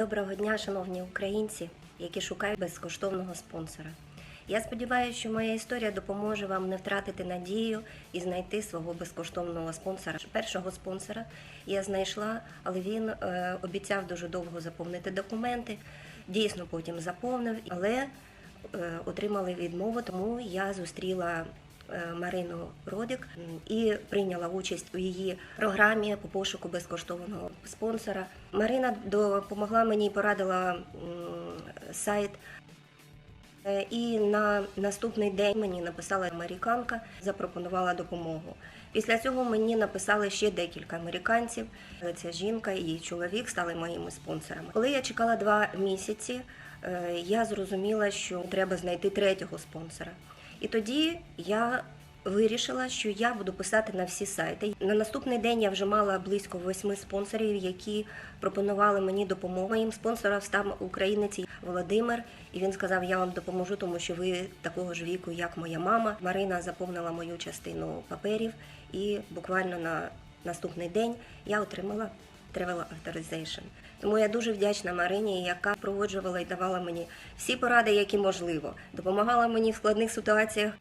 Доброго дня, шановні українці, які шукають безкоштовного спонсора. Я сподіваюся, що моя історія допоможе вам не втратити надію і знайти свого безкоштовного спонсора. Першого спонсора я знайшла, але він е, обіцяв дуже довго заповнити документи. Дійсно, потім заповнив, але е, отримали відмову, тому я зустріла Марину Родик і прийняла участь у її програмі по пошуку безкоштовного спонсора. Марина допомогла мені і порадила сайт. Е, І на наступний день мені написала американка, запропонувала допомогу. Після цього мені написали ще декілька американців. Ця жінка і її чоловік стали моїми спонсорами. Коли я чекала два місяці, е, я зрозуміла, що треба знайти третього спонсора. І тоді я вирішила, що я буду писати на всі сайти. На наступний день я вже мала близько восьми спонсорів, які пропонували мені допомогу. Моїм спонсором став українець Володимир, і він сказав: Я вам допоможу, тому що ви такого ж віку, як моя мама. Марина заповнила мою частину паперів, і буквально на наступний день я отримала Travel Authorization. Тому я дуже вдячна Марині, яка проводжувала і давала мені всі поради, які можливо, допомагала мені в складних ситуаціях.